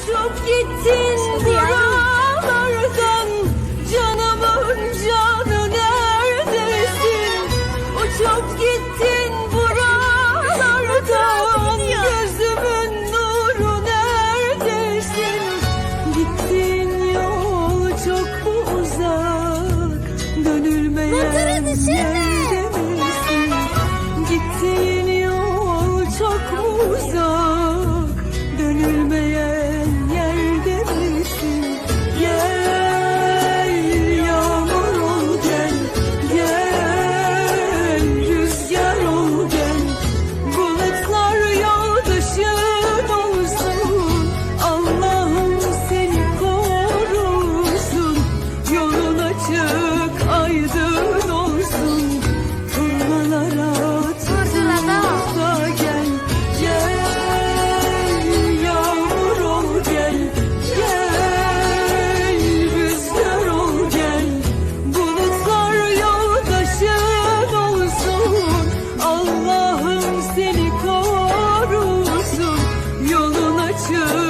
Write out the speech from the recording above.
Uçup gittin buralardan Canımın canı neredesin? Uçup gittin buralardan Gözümün nuru neredesin? Gittin yol çok uzak. Dönülmeyen yer You.